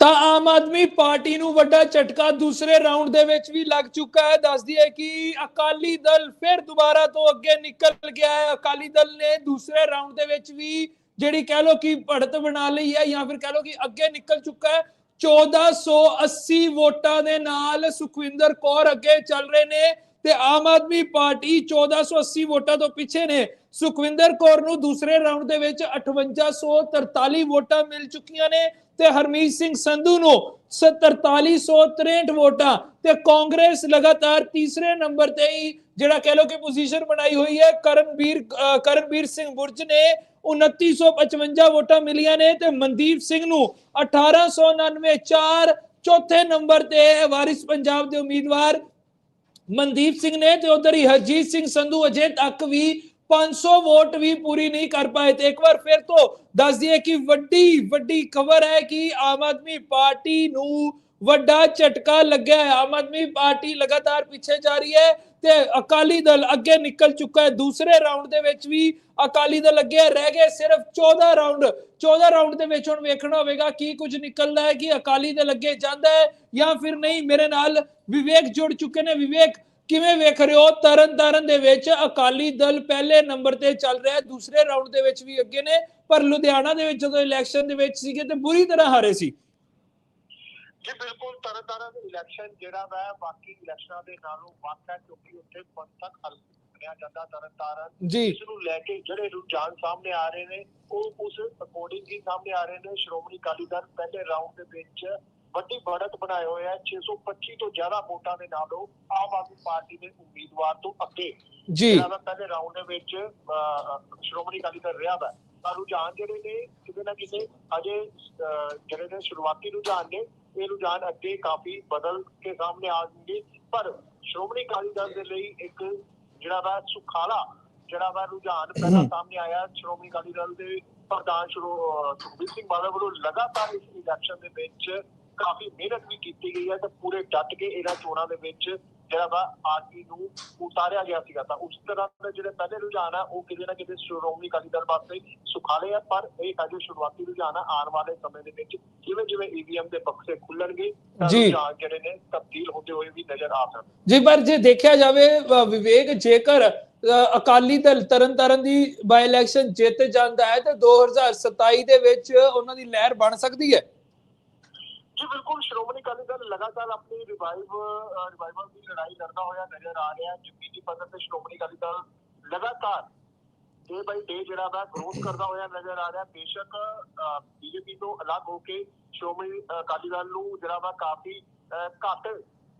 ਤਾਂ ਆਮ ਆਦਮੀ ਪਾਰਟੀ ਨੂੰ ਵੱਡਾ ਝਟਕਾ ਦੂਸਰੇ ਰਾਉਂਡ ਦੇ ਵਿੱਚ ਵੀ ਲੱਗ ਚੁੱਕਾ ਹੈ। ਦੱਸਦੀ ਹੈ ਕਿ ਅਕਾਲੀ ਦਲ ਫਿਰ ਦੁਬਾਰਾ ਤੋਂ ਅੱਗੇ ਨਿਕਲ ਗਿਆ ਹੈ। ਅਕਾਲੀ ਦਲ ਨੇ ਦੂਸਰੇ ਰਾਉਂਡ ਦੇ ਵਿੱਚ ਵੀ ਜਿਹੜੀ ਕਹਿ ਲੋ ਕਿ ਭੜਤ ਬਣਾ ਲਈ ਹੈ ਜਾਂ ਫਿਰ ਕਹਿ ਲੋ ਕਿ ਅੱਗੇ ਨਿਕਲ ਚੁੱਕਾ ਹੈ। 1480 ਵੋਟਾਂ ਦੇ ਨਾਲ ਸੁਖਵਿੰਦਰ ਕੌਰ ਅੱਗੇ ਚੱਲ ਰਹੇ ਨੇ। ਤੇ ਆਮ ਆਦਮੀ ਪਾਰਟੀ 1480 ਵੋਟਾਂ ਤੋਂ ਪਿੱਛੇ ਨੇ। ਸੁਖਵਿੰਦਰ ਕੌਰ ਨੂੰ ਦੂਸਰੇ ਰਾਉਂਡ ਦੇ ਵਿੱਚ 5843 ਵੋਟਾਂ ਮਿਲ ਚੁੱਕੀਆਂ ਨੇ ਤੇ ਹਰਮੀਤ ਸਿੰਘ ਸੰਧੂ ਨੂੰ 4363 ਵੋਟਾਂ ਤੇ ਕਾਂਗਰਸ ਲਗਾਤਾਰ ਤੀਸਰੇ ਨੰਬਰ ਤੇ ਹੀ ਜਿਹੜਾ ਕਹਿ ਲੋ ਕਿ ਪੋਜੀਸ਼ਨ ਬਣਾਈ ਹੋਈ ਹੈ, ਕਰਨਵੀਰ ਅਹ ਕਰਨਵੀਰ ਸਿੰਘ ਬੁਰਜ ਨੇ 2955 ਵੋਟਾਂ ਮਿਲੀਆਂ ਨੇ ਤੇ ਮਨਦੀਪ ਸਿੰਘ ਨੂੰ 1899 ਚਾਰ ਚੌਥੇ ਨੰਬਰ ਤੇ ਵਾਰਿਸ ਪੰਜਾਬ ਦੇ ਉਮੀਦਵਾਰ ਮਨਦੀਪ ਸਿੰਘ ਨੇ ਤੇ ਉਧਰ ਹੀ ਹਰਜੀਤ ਸਿੰਘ ਸੰਧੂ ਅਜੇ ਤੱਕ ਵੀ 500 ਵੋਟ ਵੀ ਪੂਰੀ ਨਹੀਂ ਕਰ ਪਾਏ ਤੇ ਇੱਕ ਵਾਰ ਫਿਰ ਤੋਂ ਦੱਸ ਦਈਏ ਕਿ ਵੱਡੀ ਵੱਡੀ ਖਬਰ ਹੈ ਕਿ ਆਮ ਆਦਮੀ ਪਾਰਟੀ ਨੂੰ ਵੱਡਾ ਝਟਕਾ ਲੱਗਿਆ ਹੈ। ਆਮ ਆਦਮੀ ਪਾਰਟੀ ਲਗਾਤਾਰ ਪਿੱਛੇ ਜਾ ਰਹੀ ਹੈ ਤੇ ਅਕਾਲੀ ਦਲ ਅੱਗੇ ਨਿਕਲ ਚੁੱਕਾ ਹੈ। ਦੂਸਰੇ ਰਾਉਂਡ ਦੇ ਵਿੱਚ ਵੀ ਅਕਾਲੀ ਦਲ ਅੱਗੇ ਰਹਿ ਗਏ। ਸਿਰਫ 14 ਰਾਉਂਡ 14 ਰਾਉਂਡ ਦੇ ਵਿੱਚ ਹੁਣ ਵੇਖਣਾ ਹੋਵੇਗਾ ਕੀ ਕੁਝ ਨਿਕਲਦਾ ਹੈ, ਕਿ ਅਕਾਲੀ ਦਲ ਅੱਗੇ ਜਾਂਦਾ ਹੈ ਜਾਂ ਫਿਰ ਨਹੀਂ। ਮੇਰੇ ਨਾਲ ਵਿਵੇਕ ਜੁੜ ਚੁੱਕੇ ਨੇ। ਵਿਵੇਕ ਕਿਵੇਂ ਵੇਖ ਰਹੇ ਹੋ? ਤਰਨ ਤਾਰਨ ਦੇ ਵਿੱਚ ਅਕਾਲੀ ਦਲ ਪਹਿਲੇ ਨੰਬਰ ਤੇ ਚੱਲ ਰਿਹਾ ਹੈ। ਦੂਸਰੇ ਰਾਉਂਡ ਦੇ ਵਿੱਚ ਵੀ ਅੱਗੇ ਨੇ ਪਰ ਲੁਧਿਆਣਾ ਦੇ ਵਿੱਚ ਜਦੋਂ ਇਲੈਕਸ਼ਨ ਦੇ ਵਿੱਚ ਸੀਗੇ ਤੇ ਬੁਰੀ ਤਰ੍ਹਾਂ ਹਾਰੇ ਸੀ। ਜੀ ਬਿਲਕੁਲ ਤਰਨਤਾਰਨ ਇਲੈਕਸ਼ਨ ਜਿਹੜਾ ਵਾ ਬਾਕੀ ਇਲੈਕਸ਼ਨਾਂ ਦੇ ਨਾਲੋਂ ਵੱਖ ਹੈ ਕਿਉਂਕਿ ਉੱਥੇ ਪੰਥਕ ਹੱਲ ਬਣਿਆ ਜਾਂਦਾ ਤਰਨਤਾਰਨ ਜੀ। ਇਸ ਨੂੰ ਲੈ ਕੇ ਜਿਹੜੇ ਰੁਝਾਨ ਸਾਹਮਣੇ ਆ ਰਹੇ ਨੇ ਉਹ ਉਸ ਅਕੋਰਡਿੰਗ ਹੀ ਸਾਹਮਣੇ ਆ ਰਹੇ ਨੇ। ਸ਼੍ਰੋਮਣੀ ਅਕਾਲੀ ਦਲ ਪਹਿਲੇ ਰਾਉਂਡ ਦੇ ਵਿੱਚ ਵੱਡੀ ਬੜਤ ਬਣਾਏ ਹੋਏ ਹੈ 625 ਤੋਂ ਜ਼ਿਆਦਾ ਵੋਟਾਂ ਦੇ ਨਾਲੋਂ ਆਮ ਆਦਮੀ ਪਾਰਟੀ ਦੇ ਉਮੀਦਵਾਰ ਤੋਂ ਅੱਗੇ। ਜੀ। ਜਿਹੜਾ ਪਹਿਲੇ ਰਾਉਂਡ ਦੇ ਵਿੱਚ ਸ਼੍ਰੋਮਣੀ ਅਕਾਲੀ ਦਲ ਰਿਹਾ ਵਾ। ਪਰ ਰੁਝਾਨ ਜਿਹੜੇ ਨੇ ਕਿਤੇ ਨਾ ਕਿਤੇ ਅਜੇ ਜਿਹੜੇ ਨੇ ਸ਼ੁਰੂਆਤੀ ਰੁਝਾਨ ਨੇ ਇਹ ਰੁਝਾਨ ਅੱਗੇ ਕਾਫੀ ਬਦਲ ਕੇ ਸਾਹਮਣੇ ਆ ਜਾਣਗੇ। ਪਰ ਸ਼੍ਰੋਮਣੀ ਅਕਾਲੀ ਦਲ ਦੇ ਲਈ ਇੱਕ ਜਿਹੜਾ ਵਾ ਸੁਖਾਲਾ ਜਿਹੜਾ ਵਾ ਰੁਝਾਨ ਪਹਿਲਾਂ ਸਾਹਮਣੇ ਆਇਆ। ਸ਼੍ਰੋਮਣੀ ਅਕਾਲੀ ਦਲ ਦੇ ਪ੍ਰਧਾਨ ਸ਼੍ਰੋ ਸੁਖਬੀਰ ਸਿੰਘ ਬਾਦਲ ਵੱਲੋਂ ਲਗਾਤਾਰ ਇਸ ਇਲੈਕਸ਼ਨ ਦੇ ਵਿੱਚ ਕਾਫੀ ਮਿਹਨਤ ਵੀ ਕੀਤੀ ਗਈ ਹੈ ਤੇ ਪੂਰੇ ਡਟ ਕੇ ਇਹਨਾਂ ਚੋਣਾਂ ਦੇ ਵਿੱਚ ਜਿਹੜਾ ਵਾ ਆਰਪੀ ਨੂੰ ਉਤਾਰਿਆ ਗਿਆ ਸੀਗਾ। ਤਾਂ ਉਸ ਤਰ੍ਹਾਂ ਦੇ ਜਿਹੜੇ ਪਹਿਲੇ ਰੁਝਾਨ ਆ ਉਹ ਕਿਤੇ ਨਾ ਕਿਤੇ ਸ਼੍ਰੋਮਣੀ ਅਕਾਲੀ ਦਲ ਵਾਸਤੇ ਸੁਖਾਲੇ ਆ ਪਰ ਇਹ ਅਜੇ ਸ਼ੁਰੂਆਤੀ ਰੁਝਾਨ ਆ ਆਉਣ ਵਾਲੇ ਸਮੇਂ ਦੇ ਵਿੱਚ ਜਿਵੇਂ ਜਿਵੇਂ ਈਵੀਐਮ ਦੇ ਬਕਸੇ ਖੁੱਲਣਗੇ ਤਾਂ। ਰੁਝਾਨ ਜਿਹੜੇ ਨੇ ਤਬਦੀਲ ਹੁੰਦੇ ਹੋਏ ਵੀ ਨਜ਼ਰ ਆ ਸਕਦੇ ਜੀ ਪਰ ਜੇ ਦੇਖਿਆ ਜਾਵੇ ਵਿਵੇਕ ਜੇਕਰ ਅਕਾਲੀ ਦਲ ਤਰਨਤਾਰਨ ਦੀ ਬਾਈ ਇਲੈਕਸ਼ਨ ਜਿੱਤ ਜਾਂਦਾ ਹੈ ਤੇ 2027 ਦੇ ਵਿੱਚ ਉਹਨਾਂ ਦੀ ਲਹਿਰ ਬਣ ਸਕਦੀ ਹੈ। ਜੀ ਬਿਲਕੁਲ ਸ਼੍ਰੋਮਣੀ ਅਕਾਲੀ ਦਲ ਲਗਾਤਾਰ ਆਪਣੀ ਰਿਵਾਈਵ ਰਿਵਾਈਵਲ ਦੀ ਲੜਾਈ ਲੜਦਾ ਹੋਇਆ ਨਜ਼ਰ ਆ ਰਿਹਾ ਹੈ। ਜਮੀਨੀ ਪੱਧਰ ਤੇ ਸ਼੍ਰੋਮਣੀ ਅਕਾਲੀ ਦਲ ਲਗਾਤਾਰ ਡੇ ਬਾਈ ਡੇ ਜਿਹੜਾ ਵਾ ਗਰੋਥ ਕਰਦਾ ਹੋਇਆ ਨਜ਼ਰ ਆ ਰਿਹਾ। ਬੇਸ਼ੱਕ ਬੀਜੇਪੀ ਤੋਂ ਅਲੱਗ ਹੋ ਕੇ ਸ਼੍ਰੋਮਣੀ ਅਕਾਲੀ ਦਲ ਨੂੰ ਜਿਹੜਾ ਵਾ ਕਾਫੀ ਘੱਟ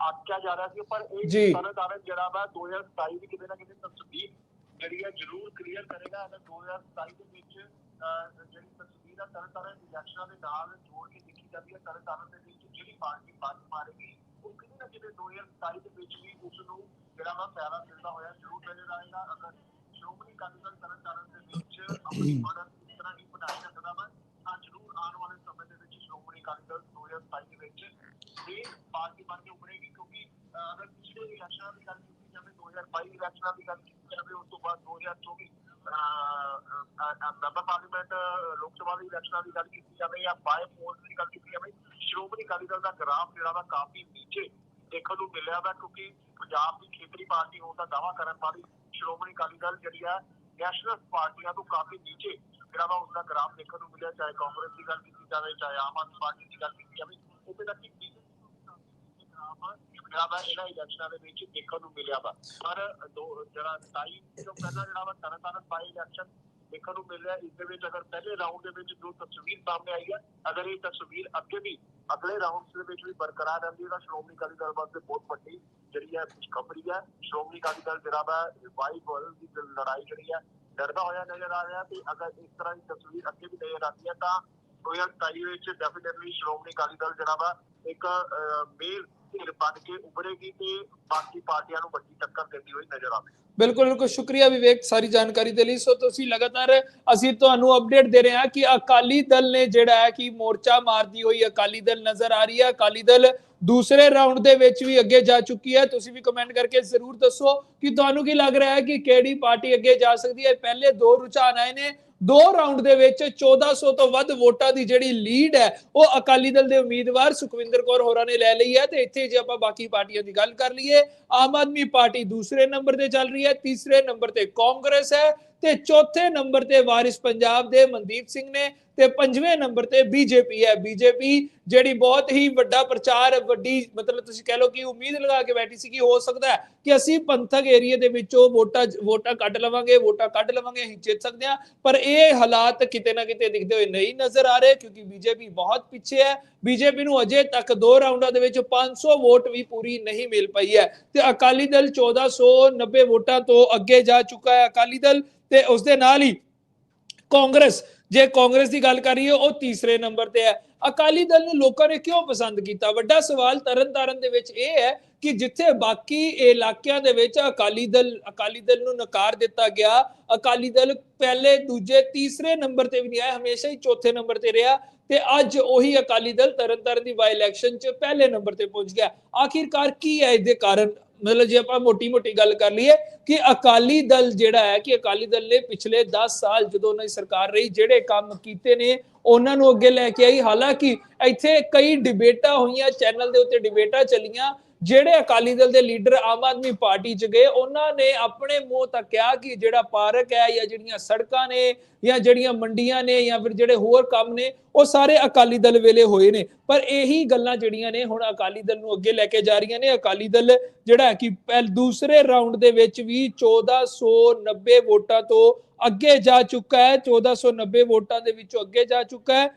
ਆਖਿਆ ਜਾ ਰਿਹਾ ਸੀ। ਪਰ। ਇਹ ਤਰਨਤਾਰਨ ਜਿਹੜਾ ਵਾ 2027 ਦੀ ਕਿਤੇ ਨਾ ਕਿਤੇ ਤਸਵੀਰ ਜਿਹੜੀ ਹੈ ਜ਼ਰੂਰ ਕਲੀਅਰ ਕਰੇਗਾ ਅਗਰ 2027 ਦੇ ਵਿੱਚ ਤਸਵੀਰ ਆ ਤਰਨਤਾਰਨ ਇਲੈਕਸ਼ਨਾਂ ਦੇ ਨਾਲ ਜੋੜ ਕੇ ਦੇਖੀ ਜਾਂਦੀ ਹੈ ਤਰਨਤਾਰਨ ਦੇ ਵਿੱਚ ਜਿਹੜੀ ਪਾਰਟੀ ਬਾਜੀ ਮਾਰੇਗੀ ਉਹ ਕਿਤੇ ਨਾ ਕਿਤੇ 2027 ਦੇ ਵਿੱਚ ਵੀ ਉਸ ਨੂੰ ਜਿਹੜਾ ਵਾ ਫਾਇਦਾ ਮਿਲਦਾ ਹੋਇਆ ਜ਼ਰੂਰ ਨਜ਼ਰ ਆਏਗਾ। ਅਗਰ ਸ਼੍ਰੋਮਣੀ ਅਕਾਲੀ ਦਲ ਤਰਨਤਾਰਨ ਦੇ ਵਿੱਚ ਆਪਣੀ ਮਦਦ ਇਸ ਤਰ੍ਹਾਂ ਹੀ ਬਣਾਈ ਰੱਖਦਾ ਵਾ ਤਾਂ ਜ਼ਰੂਰ ਆਉਣ ਵਾਲੇ ਸਮੇਂ ਦੇ ਵਿੱਚ ਸ਼੍ਰੋਮਣੀ ਅਕਾਲੀ ਦਲ 2027 ਦੇ ਵਿੱਚ ਇਹ ਪਾਰਟੀ ਬਣ ਕੇ ਉਭਰੇਗੀ। ਕਿਉਂਕਿ ਅਹ, ਅਗਰ ਪਿਛਲੇ ਇਲੈਕਸ਼ਨਾਂ ਦੀ ਗੱਲ ਕੀਤੀ ਜਾਵੇ 2022 ਇਲੈਕਸ਼ਨਾਂ ਦੀ ਗੱਲ ਕੀਤੀ ਜਾਵੇ ਉਸ ਤੋਂ ਬਾਅਦ 2024 ਮੈਂਬਰ ਪਾਰਲੀਮੈਂਟ ਲੋਕ ਸਭਾ ਦੀ ਇਲੈਕਸ਼ਨਾਂ ਦੀ ਗੱਲ ਕੀਤੀ ਜਾਵੇ ਜਾਂ ਬਾਏ ਪੋਲ ਦੀ ਗੱਲ ਕੀਤੀ ਜਾਵੇ, ਸ਼੍ਰੋਮਣੀ ਅਕਾਲੀ ਦਲ ਦਾ ਗ੍ਰਾਫ ਜਿਹੜਾ ਵਾ ਕਾਫੀ ਨੀਚੇ ਦੇਖਣ ਨੂੰ ਮਿਲਿਆ ਵਾ ਕਿਉਂਕਿ ਪੰਜਾਬ ਦੀ ਖੇਤਰੀ ਪਾਰਟੀ ਹੋਣ ਦਾ ਦਾਅਵਾ ਕਰਨ ਵਾਲੀ ਸ਼੍ਰੋਮਣੀ ਅਕਾਲੀ ਦਲ ਜਿਹੜੀ ਆ ਨੈਸ਼ਨਲ ਪਾਰਟੀਆਂ ਤੋਂ ਕਾਫੀ ਨੀਚੇ ਜਿਹੜਾ ਵਾ ਉਸਦਾ ਗ੍ਰਾਫ ਦੇਖਣ ਨੂੰ ਮਿਲਿਆ, ਚਾਹੇ ਕਾਂਗਰਸ ਦੀ ਗੱਲ ਕੀਤੀ ਜਾਵੇ, ਚਾਹੇ ਆਮ ਆਦਮੀ ਪਾਰਟੀ ਦੀ ਗੱਲ ਕੀਤੀ ਜਾਵੇ ਉੱਥੇ ਤੱਕ ਕਿ ਬੀਜੇਪੀ ਜਿਹੜਾ ਵਾ, ਇਹਨਾਂ ਇਲੈਕਸ਼ਨਾਂ ਦੇ ਵਿੱਚ ਦੇਖਣ ਨੂੰ ਮਿਲਿਆ ਵਾ। ਪਰ ਜਿਹੜਾ 27 ਤੋਂ ਪਹਿਲਾਂ ਜਿਹੜਾ ਵਾ ਤਰ੍ਹਾਂ ਬਾਈ ਇਲੈਕਸ਼ਨ ਦੇਖਣ ਨੂੰ ਮਿਲ ਰਿਹਾ ਇਸ ਦੇ ਵਿੱਚ ਅਗਰ ਪਹਿਲੇ ਰਾਊਂਡ ਦੇ ਵਿੱਚ ਜੋ ਤਸਵੀਰ ਸਾਹਮਣੇ ਆਈ ਹੈ ਅਗਰ ਇਹ ਤਸਵੀਰ ਅੱਗੇ ਵੀ ਅਗਲੇ ਰਾਊਂਡਸ ਦੇ ਵਿੱਚ ਵੀ ਬਰਕਰਾਰ ਰਹਿੰਦੀ ਹੈ, ਤਾਂ ਸ਼੍ਰੋਮਣੀ ਅਕਾਲੀ ਦਲ ਵਾਸਤੇ ਬਹੁਤ ਵੱਡੀ ਜਿਹੜੀ ਹੈ ਖੁਸ਼ਖਬਰੀ ਹੈ। ਸ਼੍ਰੋਮਣੀ ਅਕਾਲੀ ਦਲ ਜਿਹੜਾ ਵਾ ਰਿਵਾਈਵਲ ਦੀ ਲੜਾਈ ਜਿਹੜੀ ਹੈ, ਡਰਦਾ ਹੋਇਆ ਨਜ਼ਰ ਆ ਰਿਹਾ ਤੇ ਅਗਰ ਇਸ ਤਰ੍ਹਾਂ ਦੀ ਤਸਵੀਰ ਅੱਗੇ ਵੀ ਨਜ਼ਰ ਆਉਂਦੀ ਹੈ, ਤਾਂ 2027 ਵਿੱਚ ਡੈਫੀਨਿਟਲੀ ਸ਼੍ਰੋਮਣੀ ਅਕਾਲੀ ਦਲ ਜਿਹੜਾ ਵਾ, ਇੱਕ ਮੇਲ ਧਿਰ ਬਣ ਕੇ ਉਭਰੇਗੀ ਤੇ ਬਾਕੀ ਪਾਰਟੀਆਂ ਨੂੰ ਵੱਡੀ ਟੱਕਰ ਦਿੰਦੀ ਹੋਈ ਨਜ਼ਰ ਆਵੇਗੀ। ਬਿਲਕੁਲ ਬਿਲਕੁਲ। ਸ਼ੁਕਰੀਆ ਵਿਵੇਕ ਸਾਰੀ ਜਾਣਕਾਰੀ ਦੇ ਲਈ। ਸੋ ਤੁਸੀਂ ਲਗਾਤਾਰ ਅਸੀਂ ਤੁਹਾਨੂੰ ਅਪਡੇਟ ਦੇ ਰਹੇ ਹਾਂ ਕਿ ਅਕਾਲੀ ਦਲ ਨੇ ਜਿਹੜਾ ਹੈ ਕਿ ਮੋਰਚਾ ਮਾਰਦੀ ਹੋਈ ਅਕਾਲੀ ਦਲ ਨਜ਼ਰ ਆ ਰਹੀ ਹੈ। ਅਕਾਲੀ ਦਲ ਦੂਸਰੇ ਰਾਉਂਡ ਦੇ ਵਿੱਚ ਵੀ ਅੱਗੇ ਜਾ ਚੁੱਕੀ ਹੈ। ਤੁਸੀਂ ਵੀ ਕਮੈਂਟ ਕਰਕੇ ਜ਼ਰੂਰ ਦੱਸੋ ਕਿ ਤੁਹਾਨੂੰ ਕੀ ਲੱਗ ਰਿਹਾ ਹੈ ਕਿ ਕਿਹੜੀ ਪਾਰਟੀ ਅੱਗੇ ਜਾ ਸਕਦੀ ਹੈ। ਪਹਿਲੇ ਦੋ ਰੁਝਾਨ ਆਏ ਨੇ। ਦੋ ਰਾਉਂਡ ਦੇ ਵਿੱਚ 1400 ਤੋਂ ਵੱਧ ਵੋਟਾਂ ਦੀ ਜਿਹੜੀ ਲੀਡ ਹੈ, ਉਹ ਅਕਾਲੀ ਦਲ ਦੇ ਉਮੀਦਵਾਰ ਸੁਖਵਿੰਦਰ ਕੌਰ ਹੋਰਾਂ ਨੇ ਲੈ ਲਈ ਹੈ ਤੇ ਇੱਥੇ ਜੇ ਆਪਾਂ ਬਾਕੀ ਪਾਰਟੀਆਂ ਦੀ ਗੱਲ ਕਰ ਲਈਏ, ਆਮ ਆਦਮੀ ਪਾਰਟੀ ਦੂਸਰੇ ਨੰਬਰ ਤੇ ਚੱਲ ਰਹੀ ਹੈ, ਤੀਸਰੇ ਨੰਬਰ ਤੇ ਕਾਂਗਰਸ ਹੈ ਤੇ ਚੌਥੇ ਨੰਬਰ ਤੇ ਵਾਰਿਸ ਪੰਜਾਬ ਦੇ ਮਨਦੀਪ ਸਿੰਘ ਨੇ ਤੇ ਪੰਜਵੇਂ ਨੰਬਰ ਤੇ ਬੀਜੇਪੀ ਹੈ। ਬੀਜੇਪੀ ਜਿਹੜੀ ਬਹੁਤ ਹੀ ਵੱਡਾ ਪ੍ਰਚਾਰ, ਵੱਡੀ ਮਤਲਬ ਤੁਸੀਂ ਕਹਿ ਲਓ ਕਿ ਉਮੀਦ ਲਗਾ ਕੇ ਬੈਠੀ ਸੀ ਕਿ ਹੋ ਸਕਦਾ ਕਿ ਅਸੀਂ ਪੰਥਕ ਏਰੀਆ ਦੇ ਵਿੱਚੋਂ ਵੋਟਾਂ ਵੋਟਾਂ ਕੱਢ ਲਵਾਂਗੇ, ਵੋਟਾਂ ਕੱਢ ਲਵਾਂਗੇ, ਅਸੀਂ ਜਿੱਤ ਸਕਦੇ ਹਾਂ। ਪਰ ਇਹ ਹਾਲਾਤ ਕਿਤੇ ਨਾ ਕਿਤੇ ਦਿਖਦੇ ਹੋਏ ਨਹੀਂ ਨਜ਼ਰ ਆ ਰਹੇ ਕਿਉਂਕਿ ਬੀਜੇਪੀ ਬਹੁਤ ਪਿੱਛੇ ਹੈ। ਬੀਜੇਪੀ ਨੂੰ ਅਜੇ ਤੱਕ ਦੋ ਰਾਉਂਡਾਂ ਦੇ ਵਿੱਚ 500 ਵੋਟ ਵੀ ਪੂਰੀ ਨਹੀਂ ਮਿਲ ਪਈ ਹੈ। ਤੇ ਅਕਾਲੀ ਦਲ 1490 ਵੋਟਾਂ ਤੋਂ ਅੱਗੇ ਜਾ ਚੁੱਕਾ ਹੈ ਅਕਾਲੀ ਦਲ ਤੇ ਉਸ ਦੇ ਨਾਲ ਹੀ ਕਾਂਗਰਸ ਜੇ ਕਾਂਗਰਸ ਦੀ ਗੱਲ ਕਰੀਏ ਉਹ ਤੀਸਰੇ ਨੰਬਰ ਤੇ ਹੈ। ਅਕਾਲੀ ਦਲ ਨੂੰ ਲੋਕਾਂ ਨੇ ਕਿਉਂ ਪਸੰਦ ਕੀਤਾ? ਵੱਡਾ ਸਵਾਲ ਤਰਨਤਾਰਨ ਦੇ ਵਿੱਚ ਇਹ ਹੈ ਕਿ ਜਿੱਥੇ ਬਾਕੀ ਇਲਾਕਿਆਂ ਦੇ ਵਿੱਚ ਅਕਾਲੀ ਦਲ ਅਕਾਲੀ ਦਲ ਨੂੰ ਨਕਾਰ ਦਿੱਤਾ ਗਿਆ, ਅਕਾਲੀ ਦਲ ਪਹਿਲੇ, ਦੂਜੇ, ਤੀਸਰੇ ਨੰਬਰ ਤੇ ਵੀ ਨਹੀਂ ਆਇਆ, ਹਮੇਸ਼ਾ ਹੀ ਚੌਥੇ ਨੰਬਰ ਤੇ ਰਿਹਾ ਤੇ ਅੱਜ ਉਹੀ ਅਕਾਲੀ ਦਲ ਤਰਨਤਾਰਨ ਦੀ ਬਾਈ ਇਲੈਕਸ਼ਨ 'ਚ ਪਹਿਲੇ ਨੰਬਰ ਤੇ ਪਹੁੰਚ ਗਿਆ। ਆਖਿਰਕਾਰ ਕੀ ਹੈ ਇਹਦੇ ਕਾਰਨ? ਮਤਲਬ ਜੇ ਆਪਾਂ ਮੋਟੀ-ਮੋਟੀ ਗੱਲ ਕਰ ਲਈਏ ਕਿ ਅਕਾਲੀ ਦਲ ਜਿਹੜਾ ਹੈ ਕਿ ਅਕਾਲੀ ਦਲ ਨੇ ਪਿਛਲੇ 10 ਸਾਲ ਜਦੋਂ ਉਹਨਾਂ ਦੀ ਸਰਕਾਰ ਰਹੀ, ਜਿਹੜੇ ਕੰਮ ਕੀਤੇ ਨੇ, ਉਹਨਾਂ ਨੂੰ ਅੱਗੇ ਲੈ ਕੇ ਆਈ। ਹਾਲਾਂਕਿ ਇੱਥੇ ਕਈ ਡਿਬੇਟਾਂ ਹੋਈਆਂ, ਚੈਨਲ ਦੇ ਉੱਤੇ ਡਿਬੇਟਾਂ ਚੱਲੀਆਂ ਜਿਹੜੇ ਅਕਾਲੀ ਦਲ ਦੇ ਲੀਡਰ ਆਮ ਆਦਮੀ ਪਾਰਟੀ ਚ ਗਏ, ਉਹਨਾਂ ਨੇ ਆਪਣੇ ਮੂੰਹ ਤੱਕ ਕਿਹਾ ਕਿ ਜਿਹੜਾ ਪਾਰਕ ਹੈ ਜਾਂ ਜਿਹੜੀਆਂ ਸੜਕਾਂ ਨੇ ਜਾਂ ਜਿਹੜੀਆਂ ਮੰਡੀਆਂ ਨੇ ਜਾਂ ਫਿਰ ਜਿਹੜੇ ਹੋਰ ਕੰਮ ਨੇ, ਉਹ ਸਾਰੇ ਅਕਾਲੀ ਦਲ ਵੇਲੇ ਹੋਏ ਨੇ। ਪਰ ਇਹੀ ਗੱਲਾਂ ਜਿਹੜੀਆਂ ਨੇ ਹੁਣ ਅਕਾਲੀ ਦਲ ਨੂੰ ਅੱਗੇ ਲੈ ਕੇ ਜਾ ਰਹੀਆਂ ਨੇ। ਅਕਾਲੀ ਦਲ ਜਿਹੜਾ ਹੈ ਕਿ ਪਹਿਲ ਦੂਸਰੇ ਰਾਉਂਡ ਦੇ ਵਿੱਚ ਵੀ 1490 ਵੋਟਾਂ ਤੋਂ ਅੱਗੇ ਜਾ ਚੁੱਕਾ ਹੈ। 1490 ਵੋਟਾਂ ਦੇ ਵਿੱਚੋਂ ਅੱਗੇ ਜਾ ਚੁੱਕਾ ਹੈ।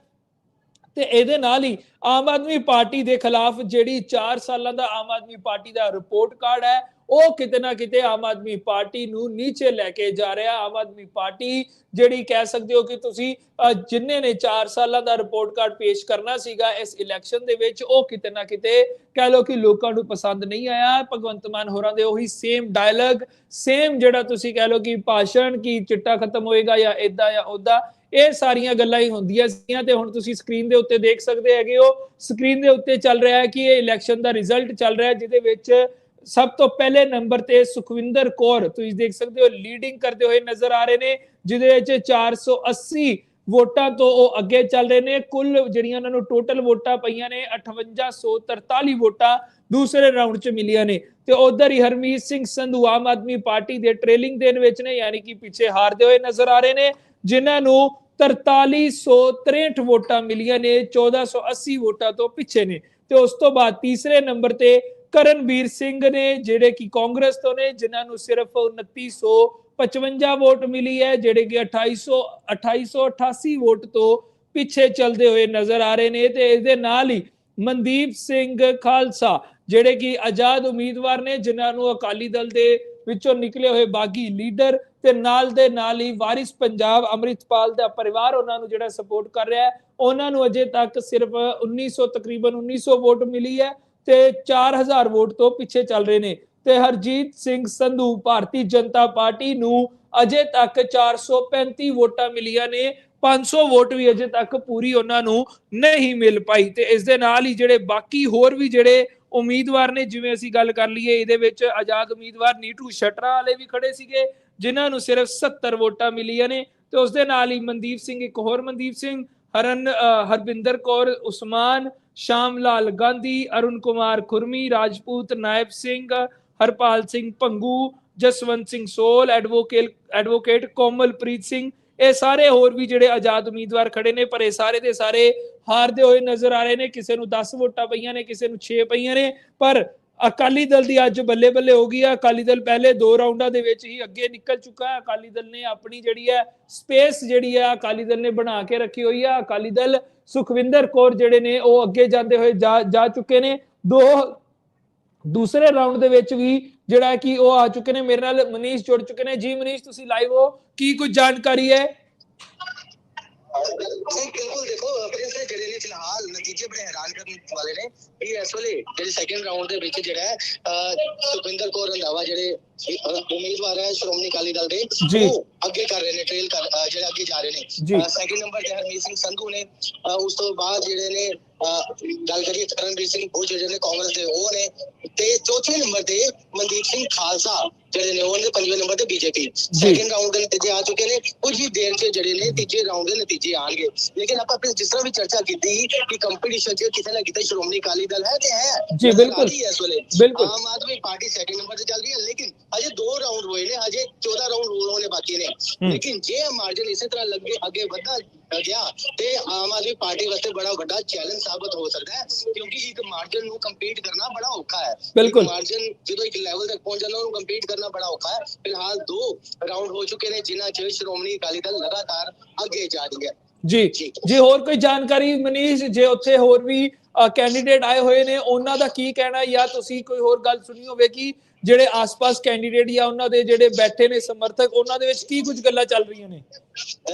ਤੇ ਇਹਦੇ ਨਾਲ ਹੀ ਆਮ ਆਦਮੀ ਪਾਰਟੀ ਦੇ ਖਿਲਾਫ ਜਿਹੜੀ 4 ਸਾਲਾਂ ਦਾ ਆਮ ਆਦਮੀ ਪਾਰਟੀ ਦਾ ਰਿਪੋਰਟ ਕਾਰਡ ਹੈ ਉਹ ਕਿਤੇ ਨਾ ਕਿਤੇ ਆਮ ਆਦਮੀ ਪਾਰਟੀ ਨੂੰ ਨੀਚੇ ਲੈ ਕੇ ਜਾ ਰਿਹਾ। ਆਮ ਆਦਮੀ ਪਾਰਟੀ ਜਿਹੜੀ ਕਹਿ ਸਕਦੇ ਹੋ ਕਿ ਤੁਸੀਂ ਅਹ, ਨੇ 4 ਸਾਲਾਂ ਦਾ ਰਿਪੋਰਟ ਕਾਰਡ ਪੇਸ਼ ਕਰਨਾ ਸੀਗਾ ਇਸ ਇਲੈਕਸ਼ਨ ਦੇ ਵਿੱਚ ਉਹ ਕਿਤੇ ਨਾ ਕਿਤੇ ਕਹਿ ਲਓ ਕਿ ਲੋਕਾਂ ਨੂੰ ਪਸੰਦ ਨਹੀਂ ਆਇਆ। ਭਗਵੰਤ ਮਾਨ ਹੋਰਾਂ ਦੇ ਉਹੀ ਸੇਮ ਡਾਇਲੌਗ ਸੇਮ ਜਿਹੜਾ ਤੁਸੀਂ ਕਹਿ ਲਓ ਕਿ ਭਾਸ਼ਣ ਕੀ ਚਿੱਟਾ ਖਤਮ ਹੋਏਗਾ ਜਾਂ ਇਦਾਂ ਜਾਂ ਉਦਾਂ ਇਹ ਸਾਰੀਆਂ ਗੱਲਾਂ ਹੀ ਹੁੰਦੀਆਂ ਸੀਗੀਆਂ ਤੇ ਹੁਣ ਤੁਸੀਂ ਸਕਰੀਨ ਦੇ ਉੱਤੇ ਦੇਖ ਸਕਦੇ ਹੈਗੇ ਹੋ। ਸਕਰੀਨ ਦੇ ਉੱਤੇ ਚੱਲ ਰਿਹਾ ਹੈ ਕਿ ਇਹ ਇਲੈਕਸ਼ਨ ਦਾ ਰਿਜ਼ਲਟ ਚੱਲ ਰਿਹਾ ਹੈ, ਜਿਹਦੇ ਵਿੱਚ ਸਭ ਤੋਂ ਪਹਿਲੇ ਨੰਬਰ ਤੇ ਸੁਖਵਿੰਦਰ ਕੌਰ, ਤੁਸੀਂ ਦੇਖ ਸਕਦੇ ਹੋ ਲੀਡਿੰਗ ਕਰਦੇ ਹੋਏ ਨਜ਼ਰ ਆ ਰਹੇ ਨੇ, ਜਿਹਦੇ ਵਿੱਚ 480 ਵੋਟਾਂ ਤੋਂ ਉਹ ਅੱਗੇ ਚੱਲ ਰਹੇ ਨੇ। ਕੁੱਲ ਜਿਹੜੀਆਂ ਉਹਨਾਂ ਨੂੰ ਟੋਟਲ ਵੋਟਾਂ ਪਈਆਂ ਨੇ 5843 ਵੋਟਾਂ ਦੂਸਰੇ ਰਾਉਂਡ 'ਚ ਮਿਲੀਆਂ ਨੇ। ਤੇ ਉਧਰ ਹੀ ਹਰਮੀਤ ਸਿੰਘ ਸੰਧੂ ਆਮ ਆਦਮੀ ਪਾਰਟੀ ਦੇ ਟ੍ਰੇਲਿੰਗ ਦੇਣ ਵਿੱਚ ਨੇ, ਯਾਨੀ ਕਿ ਪਿੱਛੇ ਹਾਰਦੇ ਹੋਏ ਨਜ਼ਰ ਆ ਰਹੇ ਨੇ, ਜਿਨ੍ਹਾਂ ਨੂੰ 4363 ਵੋਟਾਂ ਮਿਲੀਆਂ ਨੇ 1480 ਵੋਟਾਂ ਤੋਂ ਪਿੱਛੇ ਨੇ। ਤੇ ਉਸ ਤੋਂ ਬਾਅਦ ਤੀਸਰੇ ਨੰਬਰ ਤੇ ਕਰਨਵੀਰ ਸਿੰਘ ਨੇ, ਜਿਹੜੇ ਕਿ ਕਾਂਗਰਸ ਤੋਂ ਨੇ, ਜਿਨ੍ਹਾਂ ਨੂੰ ਸਿਰਫ 2955 ਵੋਟ ਮਿਲੀ ਹੈ, ਜਿਹੜੇ ਕਿ 2800 2888 ਵੋਟ ਤੋਂ ਪਿੱਛੇ ਚੱਲਦੇ ਹੋਏ ਨਜ਼ਰ ਆ ਰਹੇ ਨੇ। ਤੇ ਇਸ ਦੇ ਨਾਲ ਹੀ ਮਨਦੀਪ ਸਿੰਘ ਖਾਲਸਾ, ਜਿਹੜੇ ਕਿ ਆਜ਼ਾਦ ਉਮੀਦਵਾਰ ਨੇ, ਜਿਨ੍ਹਾਂ ਨੂੰ ਅਕਾਲੀ ਦਲ ਦੇ ਵਿੱਚੋਂ ਨਿਕਲੇ ਹੋਏ ਬਾਗੀ ਲੀਡਰ ਤੇ ਨਾਲ ਦੇ ਨਾਲ ਹੀ ਵਾਰਿਸ ਪੰਜਾਬ ਅੰਮ੍ਰਿਤਪਾਲ ਦਾ ਪਰਿਵਾਰ ਉਹਨਾਂ ਨੂੰ ਜਿਹੜਾ ਸਪੋਰਟ ਕਰ ਰਿਹਾ ਹੈ। ਉਹਨਾਂ ਨੂੰ ਅਜੇ ਤੱਕ ਸਿਰਫ 1900 ਤਕਰੀਬਨ 1900 ਵੋਟ ਮਿਲੀ ਹੈ ਤੇ 4000 ਵੋਟ ਤੋਂ ਪਿੱਛੇ ਚੱਲ ਰਹੇ ਨੇ। ਤੇ ਹਰਜੀਤ ਸਿੰਘ ਸੰਧੂ ਭਾਰਤੀ ਜਨਤਾ ਪਾਰਟੀ ਨੂੰ ਅਜੇ ਤੱਕ 435 ਵੋਟਾਂ ਮਿਲੀਆਂ ਨੇ। 500 ਵੋਟ ਵੀ ਅਜੇ ਤੱਕ ਪੂਰੀ ਉਹਨਾਂ ਨੂੰ ਨਹੀਂ ਮਿਲ ਪਾਈ ਤੇ ਇਸ ਦੇ ਨਾਲ ਹੀ ਜਿਹੜੇ ਬਾਕੀ ਹੋਰ ਵੀ ਜਿਹੜੇ ਉਮੀਦਵਾਰ ਨੇ, ਜਿਵੇਂ ਅਸੀਂ ਗੱਲ ਕਰ ਲਈਏ, ਇਹਦੇ ਵਿੱਚ ਆਜ਼ਾਦ ਉਮੀਦਵਾਰ ਨੀਟੂ ਸ਼ਟਰਾ ਵਾਲੇ ਵੀ ਖੜੇ ਸੀਗੇ। ਜਿਨ੍ਹਾਂ ਨੂੰ ਸਿਰਫ 70 ਵੋਟਾਂ ਮਿਲੀਆਂ ਨੇ ਤੇ ਉਸ ਦੇ ਨਾਲ ਹੀ ਮਨਦੀਪ ਸਿੰਘ, ਇੱਕ ਹੋਰ ਮਨਦੀਪ ਸਿੰਘ, ਹਰਨ ਹਰਬਿੰਦਰ ਕੌਰ, ਉਸਮਾਨ, ਸ਼ਾਮ ਲਾਲ ਗਾਂਧੀ, ਅਰੁਣ ਕੁਮਾਰ ਖੁਰਮੀ, ਰਾਜਪੂਤ ਨਾਇਬ ਸਿੰਘ, ਹਰਪਾਲ ਸਿੰਘ ਪੰਗੂ, ਜਸਵੰਤ ਸਿੰਘ ਸੋਲ ਐਡਵੋਕੇਟ ਐਡਵੋਕੇਟ ਕੋਮਲਪ੍ਰੀਤ ਸਿੰਘ, ਇਹ ਸਾਰੇ ਹੋਰ ਵੀ ਜਿਹੜੇ ਆਜ਼ਾਦ ਉਮੀਦਵਾਰ ਖੜੇ ਨੇ, ਪਰ ਇਹ ਸਾਰੇ ਦੇ ਸਾਰੇ ਹਾਰਦੇ ਹੋਏ ਨਜ਼ਰ ਆ ਰਹੇ ਨੇ, ਕਿਸੇ ਨੂੰ 10 ਵੋਟਾਂ ਪਈਆਂ ਨੇ, ਕਿਸੇ ਨੂੰ 6 ਪਈਆਂ ਨੇ, ਪਰ ਅਕਾਲੀ ਦਲ ਦੀ ਅੱਜ ਬੱਲੇ ਬੱਲੇ ਹੋ ਗਈ ਹੈ ਅਕਾਲੀ ਦਲ ਪਹਿਲੇ ਦੋ ਰਾਉਂਡਾਂ ਦੇ ਵਿੱਚ ਹੀ ਅੱਗੇ ਨਿਕਲ ਚੁੱਕਾ ਹੈ। ਅਕਾਲੀ ਦਲ ਨੇ ਆਪਣੀ ਜਿਹੜੀ ਹੈ ਸਪੇਸ ਜਿਹੜੀ ਹੈ ਅਕਾਲੀ ਦਲ ਨੇ ਬਣਾ ਕੇ ਰੱਖੀ ਹੋਈ ਹੈ ਅਕਾਲੀ ਦਲ ਸੁਖਵਿੰਦਰ ਕੌਰ ਜਿਹੜੇ ਨੇ ਉਹ ਅੱਗੇ ਜਾਂਦੇ ਹੋਏ ਜਾ ਜਾ ਚੁੱਕੇ ਨੇ। ਦੋ ਦੂਸਰੇ ਰਾਉਂਡ ਦੇ ਵਿੱਚ ਵੀ ਜਿਹੜਾ ਕਿ ਉਹ ਆ ਚੁੱਕੇ ਨੇ। ਮੇਰੇ ਨਾਲ ਮਨੀਸ਼ ਜੁੜ ਚੁੱਕੇ ਨੇ। ਜੀ ਮਨੀਸ਼, ਤੁਸੀਂ ਲਾਈਵ ਹੋ। ਕੀ ਕੁਝ ਜਾਣਕਾਰੀ ਹੈ? ਜੀ ਬਿਲਕੁਲ ਦੇਖੋ ਪ੍ਰਿੰਸ ਨੇ ਜਿਹੜੇ ਨੇ ਫਿਲਹਾਲ ਨਤੀਜੇ ਬੜੇ ਹੈਰਾਨ ਕਰਨ ਵਾਲੇ ਨੇ। ਇਹ ਇਸ ਵੇਲੇ ਜਿਹੜੇ ਸੈਕੰਡ ਰਾਉਂਡ ਦੇ ਵਿੱਚ ਜਿਹੜਾ ਹੈ ਅਹ, ਸੁਖਵਿੰਦਰ ਕੌਰ ਰੰਧਾਵਾ ਜਿਹੜੇ ਉਮੀਦਵਾਰ ਹੈ ਸ਼੍ਰੋਮਣੀ ਅਕਾਲੀ ਦਲ ਦੇ ਜੀ। ਉਹ ਅੱਗੇ ਕਰ ਰਹੇ ਨੇ ਟ੍ਰੇਲ ਕਰ ਅਹ ਜਿਹੜੇ ਅੱਗੇ ਜਾ ਰਹੇ ਜੀ। ਨੇ ਸੈਕਿੰਡ ਨੰਬਰ ਤੇ ਹਰਮੀਤ ਸਿੰਘ ਸੰਧੂ ਨੇ ਅਹ ਉਸ ਤੋਂ ਬਾਅਦ ਜਿਹੜੇ ਨੇ ਅਹ ਗੱਲ ਕਰੀਏ ਕਰਨਵੀਰ ਸਿੰਘ ਉਹ ਜਿਹੜੇ ਨੇ ਕਾਂਗਰਸ ਦੇ ਉਹ ਨੇ ਤੇ ਚੌਥੇ ਨੰਬਰ ਤੇ ਮਨਦੀਪ ਸਿੰਘ ਖਾਲਸਾ ਜਿਹੜੇ ਨੇ ਉਹ ਨੇ ਪੰਜਵੇਂ ਨੰਬਰ ਤੇ ਬੀਜੇਪੀ ਸੈਕਿੰਡ ਰਾਊਂਡ ਦੇ ਨਤੀਜੇ ਆ ਚੁੱਕੇ ਨੇ ਕੁਝ ਹੀ ਦੇਰ 'ਚ ਜਿਹੜੇ ਨੇ ਤੀਜੇ ਰਾਊਂਡ ਦੇ ਨਤੀਜੇ ਆਣਗੇ ਲੇਕਿਨ ਆਪਾਂ ਫਿਰ ਜਿਸ ਤਰ੍ਹਾਂ ਵੀ ਚਰਚਾ ਕੀਤੀ ਕਿ ਕੰਪੀਟੀਸ਼ਨ 'ਚ ਕਿਤੇ ਨਾ ਕਿਤੇ ਸ਼੍ਰੋਮਣੀ ਅਕਾਲੀ ਦਲ ਹੈ ਤੇ ਹੈ ਜੀ, ਨਜ਼ਰ ਬਿਲਕੁਲ। ਆ ਰਹੀ ਹੈ ਇਸ ਵੇਲੇ ਬਿਲਕੁਲ। Aam Aadmi party second number ਤੇ ਚੱਲ ਰਹੀ ਹੈ ਲੇਕਿਨ ਅਜੇ ਦੋ ਰਾਊਂਡ ਹੋਏ ਨੇ ਅਜੇ 14 ਰਾਊਂਡ ਹੋਰ ਹੋਣੇ ਬਾਕੀ ਨੇ। ਲੇਕਿਨ ਜੇ ਮਾਰਜਨ ਇਸੇ ਤਰ੍ਹਾਂ ਲੱਗੇ ਅੱਗੇ ਵਧਦਾ ਗਿਆ ਤੇ ਆਮ ਆਦਮੀ ਪਾਰਟੀ ਵਾਸਤੇ ਬੜਾ ਵੱਡਾ ਚੈਲੰਜ ਸਾਬਤ ਹੋ ਸਕਦਾ ਹੈ ਕਿਉਂਕਿ ਇੱਕ ਮਾਰਜਨ ਨੂੰ ਕੰਪੀਟ ਕਰਨਾ ਬੜਾ ਔਖਾ ਹੈ। ਬਿਲਕੁਲ। ਮਾਰਜਨ ਜਦੋਂ ਇੱਕ ਲੈਵਲ ਤੱਕ ਪਹੁੰਚ ਜਾਂਦਾ ਉਹਨੂੰ ਕੰਪੀਟ ਕਰਨਾ ਬੜਾ ਔਖਾ ਹੈ। ਫਿਲਹਾਲ ਦੋ ਰਾਊਂਡ ਹੋ ਚੁੱਕੇ ਨੇ ਜਿਨ੍ਹਾਂ 'ਚ ਸ਼੍ਰੋਮਣੀ ਅਕਾਲੀ ਦਲ ਲਗਾਤਾਰ ਅੱਗੇ ਜਾ ਰਹੀ ਹੈ। ਜੀ ਜੀ। ਜੀ ਹੋਰ ਕੋਈ ਜਾਣਕਾਰੀ ਮਨੀਸ਼ ਜੇ ਉੱਥੇ ਹੋਰ ਵੀ ਕੈਂਡੀਡੇਟ ਆਏ ਹੋਏ ਨੇ ਉਹਨਾਂ ਦਾ ਕੀ ਕਹਿਣਾ ਜਾਂ ਤੁਸੀਂ ਕੋਈ ਹੋਰ ਗੱਲ ਸੁਣੀ ਹੋਵੇ ਕਿ ਜਿਹੜੇ ਆਸ-ਪਾਸ ਕੈਂਡੀਡੇਟ ਜਾਂ ਉਹਨਾਂ ਦੇ ਜਿਹੜੇ ਬੈਠੇ ਨੇ ਸਮਰਥਕ, ਉਹਨਾਂ ਦੇ ਵਿੱਚ ਕੀ ਕੁਝ ਗੱਲਾਂ ਚੱਲ ਰਹੀਆਂ ਨੇ?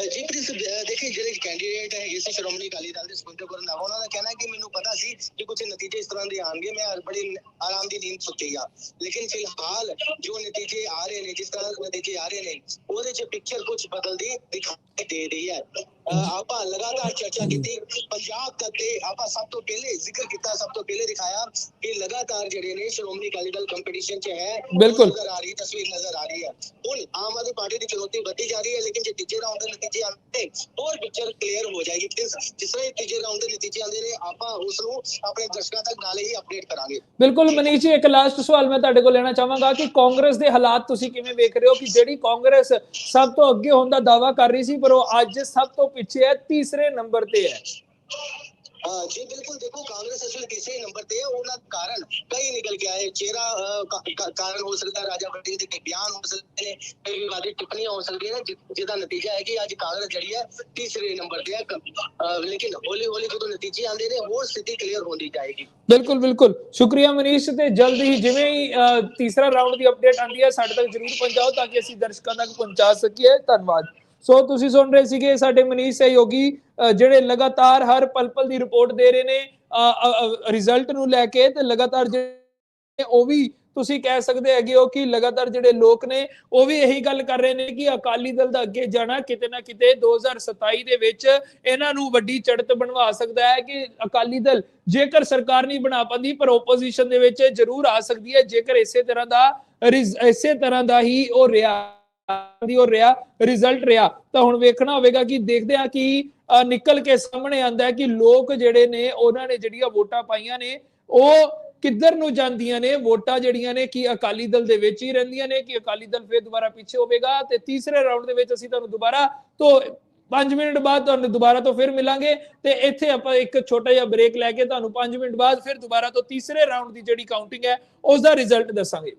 ਜੀ ਪ੍ਰਿੰਸ ਅਹ ਜਿਹੜੇ ਕੈਂਡੀਡੇਟ ਹੈਗੇ ਸੀ, ਸ਼੍ਰੋਮਣੀ ਅਕਾਲੀ ਦਲ ਦੇ ਸੁਖਿੰਦਰ ਗੁਰੂ ਰੰਧਾਵਾ ਉਹਨਾਂ ਦਾ ਕਹਿਣਾ ਕਿ ਮੈਨੂੰ ਪਤਾ ਸੀ ਕਿ ਕੁਝ ਨਤੀਜੇ ਇਸ ਤਰ੍ਹਾਂ ਦੇ ਆਣਗੇ ਮੈਂ ਬੜੀ ਆਰਾਮ ਦੀ ਨੀਂਦ ਸੁੱਤੀਗਾ ਲੇਕਿਨ ਫਿਲਹਾਲ ਜੋ ਨਤੀਜੇ ਆ ਰਹੇ ਨੇ, ਜਿਸ ਤਰ੍ਹਾਂ ਨਤੀਜੇ ਆ ਰਹੇ ਨੇ, ਉਹਦੇ 'ਚ ਪਿਕਚਰ ਕੁਝ ਬਦਲਦੀ ਦਿਖਾਈ ਦੇ ਰਹੀ ਹੈ। ਆਪਾਂ ਲਗਾਤਾਰ ਚਰਚਾ ਕੀਤੀ ਪੰਜਾਬ ਤੇ ਆਪਾਂ ਸਭ ਤੋਂ ਪਹਿਲੇ ਜ਼ਿਕਰ ਕੀਤਾ ਸਭ ਤੋਂ ਪਹਿਲੇ ਦਿਖਾਇਆ ਕਿ ਲਗਾਤਾਰ ਜਿਹੜੇ ਨੇ ਸ਼੍ਰੋਮਣੀ ਅਕਾਲੀ ਦਲ ਕੰਪੀਟੀਸ਼ਨ 'ਚ ਹੈ ਬਿਲਕੁਲ। ਨਜ਼ਰ ਆ ਰਹੀ ਤਸਵੀਰ ਨਜ਼ਰ ਆ ਰਹੀ ਹੈ। ਹੁਣ ਆਮ ਆਦਮੀ ਪਾਰਟੀ ਦੀ ਚੁਣੌਤੀ ਵੱਧਦੀ ਜਾ ਰਹੀ ਹੈ ਲੇਕਿਨ ਜੇ ਤੀਜੇ ਰਾਉਂਡ ਦੇ ਨਤੀਜੇ ਆਉਂਦੇ ਹੋਰ ਪਿਕਚਰ ਕਲੀਅਰ ਹੋ ਜਾਏਗੀ। ਜਿਸ ਜਿਸ ਤਰ੍ਹਾਂ ਤੀਜੇ ਰਾਉਂਡ ਦੇ ਨਤੀਜੇ ਆਉਂਦੇ ਨੇ ਆਪਾਂ ਉਸ ਨੂੰ ਆਪਣੇ ਦਰਸ਼ਕਾਂ ਤੱਕ ਨਾਲੇ ਹੀ ਅਪਡੇਟ ਕਰਾਂਗੇ। ਬਿਲਕੁਲ ਮਨੀਸ਼ ਜੀ ਇੱਕ ਲਾਸਟ ਸਵਾਲ ਮੈਂ ਤੁਹਾਡੇ ਕੋਲ ਲੈਣਾ ਚਾਹਾਂਗਾ ਕਿ ਕਾਂਗਰਸ ਦੇ ਹਾਲਾਤ ਤੁਸੀਂ ਕਿਵੇਂ ਵੇਖ ਰਹੇ ਹੋ ਕਿ ਜਿਹੜੀ ਕਾਂਗਰਸ ਸਭ ਤੋਂ ਅੱਗੇ ਹੋਣ ਦਾ ਦਾਵਾ ਕਰ ਰਹੀ ਸੀ ਪਰ ਉਹ ਅੱਜ ਸਭ ਤੋਂ ਪਿੱਛੇ ਹੈ ਤੀਸਰੇ ਨੰਬਰ ਤੇ ਹੈ। ਹਾਂ ਜੀ ਬਿਲਕੁਲ ਦੇਖੋ ਕਾਂਗਰਸ ਅਸਲ ਕਿਸੇ ਨੰਬਰ ਤੇ ਹੈ। ਉਹਨਾਂ ਕਾਰਨ ਕਈ ਨਿਕਲ ਕੇ ਆਏ। ਚਿਹਰਾ ਕਾਰਨ ਹੋ ਸਕਦਾ ਰਾਜਾ ਵੜਿੰਗ ਦੇ ਕਈ ਬਿਆਨ ਹੋ ਸਕਦੇ ਨੇ ਕਈ ਵਿਵਾਦੀ ਟਿੱਪਣੀਆਂ ਹੋ ਸਕਦੀਆਂ ਨੇ ਜਿਹਦਾ ਨਤੀਜਾ ਹੈ ਕਿ ਅੱਜ ਕਾਂਗਰਸ ਜਿਹੜੀ ਹੈ ਤੀਸਰੇ ਨੰਬਰ ਤੇ ਹੈ। ਲੇਕਿਨ ਹੌਲੀ ਹੌਲੀ ਜਦੋਂ ਨਤੀਜੇ ਆਉਂਦੇ ਨੇ ਹੋਰ ਸਥਿਤੀ ਕਲੀਅਰ ਹੁੰਦੀ ਜਾਏਗੀ। ਬਿਲਕੁਲ ਬਿਲਕੁਲ। ਸ਼ੁਕਰੀਆ ਮਨੀਸ਼ ਤੇ ਜਲਦ ਹੀ ਜਿਵੇਂ ਹੀ ਤੀਸਰਾ ਰਾਉਂਡ ਦੀ ਅਪਡੇਟ ਆਂਦੀ ਹੈ ਸਾਡੇ ਤੱਕ ਜਰੂਰ ਪਹੁੰਚਾਓ ਤਾਂ ਕਿ ਅਸੀਂ ਦਰਸ਼ਕਾਂ ਤੱਕ ਪਹੁੰਚਾ ਸਕੀਏ। ਧੰਨਵਾਦ। ਸੋ ਤੁਸੀਂ ਸੁਣ ਰਹੇ ਸੀਗੇ ਸਾਡੇ ਮਨੀਸ਼ ਸਹਿਯੋਗੀ ਜਿਹੜੇ ਲਗਾਤਾਰ ਹਰ ਪਲ ਪਲ ਦੀ ਰਿਪੋਰਟ ਦੇ ਰਹੇ ਨੇ ਰਿਜ਼ਲਟ ਨੂੰ ਲੈ ਕੇ ਤੇ ਲਗਾਤਾਰ ਜਿਹੜੇ ਉਹ ਵੀ ਤੁਸੀਂ ਕਹਿ ਸਕਦੇ ਹੈਗੇ ਹੋ ਕਿ ਲਗਾਤਾਰ ਜਿਹੜੇ ਲੋਕ ਨੇ, ਉਹ ਵੀ ਇਹੀ ਗੱਲ ਕਰ ਰਹੇ ਨੇ ਕਿ ਅਕਾਲੀ ਦਲ ਦਾ ਅੱਗੇ ਜਾਣਾ ਕਿਤੇ ਨਾ ਕਿਤੇ 2027 ਦੇ ਵਿੱਚ ਇਹਨਾਂ ਨੂੰ ਵੱਡੀ ਚੜਤ ਬਣਵਾ ਸਕਦਾ ਹੈ ਕਿ ਅਕਾਲੀ ਦਲ ਜੇਕਰ ਸਰਕਾਰ ਨਹੀਂ ਬਣਾ ਪਾਉਂਦੀ, ਪਰ ਆਪੋਜੀਸ਼ਨ ਦੇ ਵਿੱਚ ਜ਼ਰੂਰ ਆ ਸਕਦੀ ਹੈ, ਜੇਕਰ ਇਸੇ ਤਰ੍ਹਾਂ ਦਾ ਰਿਜ਼- ਇਸੇ ਤਰ੍ਹਾਂ ਦਾ ਹੀ ਉਹ ਰਿਹਾ ਦੀ ਉਹ ਰਿਹਾ ਰਿਜ਼ਲਟ ਰਿਹਾ। ਤਾਂ ਹੁਣ ਵੇਖਣਾ ਹੋਵੇਗਾ ਕਿ ਦੇਖਦੇ ਆ ਕਿ ਨਿਕਲ ਕੇ ਸਾਹਮਣੇ ਆਂਦਾ ਹੈ ਕਿ ਲੋਕ ਜਿਹੜੇ ਨੇ, ਉਹਨਾਂ ਨੇ ਜਿਹੜੀਆਂ ਵੋਟਾਂ ਪਾਈਆਂ ਨੇ, ਉਹ ਕਿੱਧਰ ਨੂੰ ਜਾਂਦੀਆਂ ਨੇ? ਵੋਟਾਂ ਜਿਹੜੀਆਂ ਨੇ ਕਿ ਅਕਾਲੀ ਦਲ ਦੇ ਵਿੱਚ ਹੀ ਰਹਿੰਦੀਆਂ ਨੇ, ਕਿ ਅਕਾਲੀ ਦਲ ਫੇਰ ਦੁਬਾਰਾ ਪਿੱਛੇ ਹੋਵੇਗਾ? ਤੇ ਤੀਸਰੇ ਰਾਉਂਡ ਦੇ ਵਿੱਚ ਅਸੀਂ ਤੁਹਾਨੂੰ ਦੁਬਾਰਾ ਤੋਂ 5 ਮਿੰਟ ਬਾਅਦ ਤੁਹਾਨੂੰ ਦੁਬਾਰਾ ਤੋਂ ਫਿਰ ਮਿਲਾਂਗੇ। ਤੇ ਇੱਥੇ ਆਪਾਂ ਇੱਕ ਛੋਟਾ ਜਿਹਾ ਬ੍ਰੇਕ ਲੈ ਕੇ ਤੁਹਾਨੂੰ 5 ਮਿੰਟ ਬਾਅਦ ਫਿਰ ਦੁਬਾਰਾ ਤੋਂ ਤੀਸਰੇ ਰਾਉਂਡ ਦੀ ਜਿਹੜੀ ਕਾਊਂਟਿੰਗ ਹੈ, ਉਸ ਦਾ ਰਿਜ਼ਲਟ ਦੱਸਾਂਗੇ।